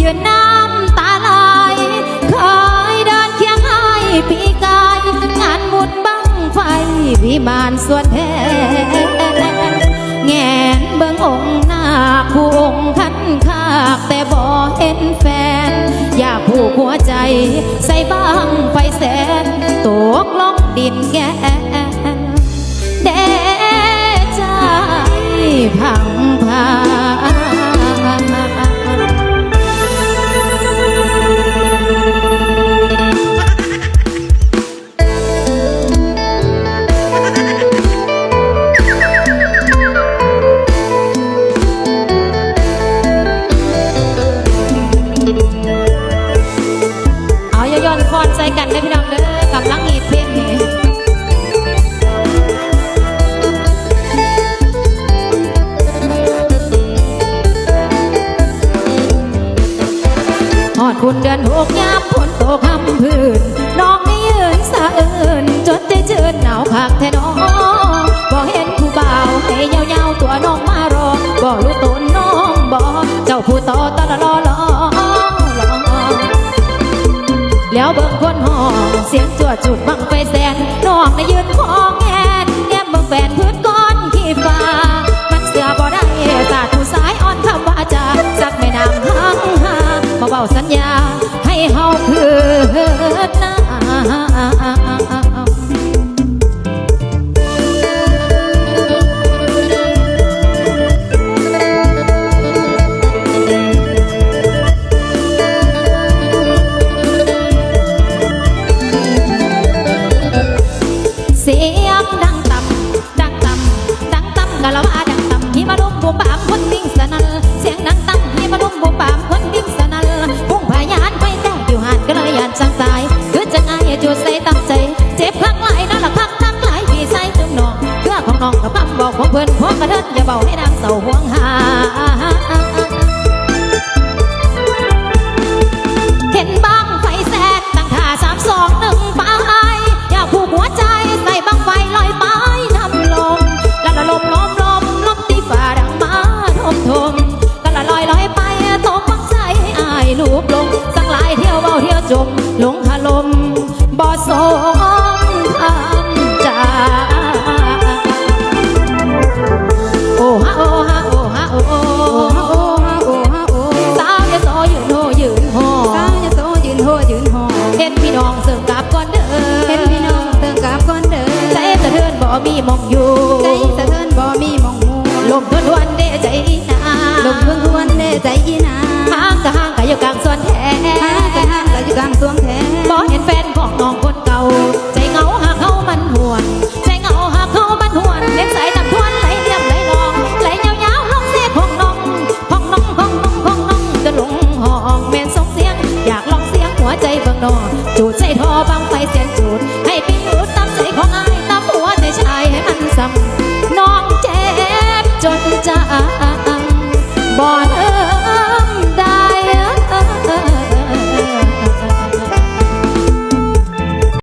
ยืนน้ำตาไหลคอยเดินเคียงให้ปีกาย งานบุญบังไฟวิมานส่วนแทนแงนเบิ้งองค์นาผู้องค์ขันคากแต่บ่เห็นแฟน อย่าผูกหัวใจ ใส่บ้างไฟแสนตกลงดินแกนเดใจพังพา เอาอยย้อนคอนใจกันได้พี่น้องเด้อกำลังอีเพลงนี่หอดคุณเดือนหกยามฝนตกคำพื้นน้องไม่ยืนสะเอินจนใจจืนหนาวคักแท้น้ จ้าผู้ต่อตะละลอลอลอแล้วเบิ่งคนห้องเสียงจั่วจุดบังไฟแสนน้องได้ยืนคองแงนแง้มเบิ่งแฟนพื้นก้อนขี้ฟ้า มันเสือบ่ได้สาดผู้สายอ่อนคำว่าจาสักแม่น้ำหังหามาเบาสัญญาให้เฮาคืนน้ำ เสียงดังต่ำดังต่ำดังต่ำกะละว่าดังต่ำที่มาลุมบุมบามคนวิ่งสนั่นเสียงดังต่ำที่มาลุมบุมบามคนวิ่งสนั่นพุ่งพยานไปแต่อยู่หันก็เลยยานจังตายคือจังไงจูดใส่ตั้งใจ เจ็บข้างไหลนั่นละพักทั้งหลายพี่ใส่ตึมนองเพื่อของน้องกับพังบอกของเพื่อนพวกกระเทินอย่าเบาให้ดังเศร้าห่วงหา หลงหลมบ่สมทำใจาโอ้ฮาโอ้ฮาโอ้ฮาโอ้สาวยะโซยืนโหยืนโหสาวยะโซยืนโหยืนโหเห็นพี่น้องเสริมกับก่อนเด้อเห็นพี่น้องเสริมกับก่อนเด้อใจสะเทือนบ่มีมองอยู่ใจสะเทือนบ่มีมองมูลมทวนทวนเด้ใจดีนาลมทวนทวนเด้ใจดีนาห้างกะห้างกะอยู่กลางสวนแท้ห้างกะห้างกะอยู่กลางสวน siento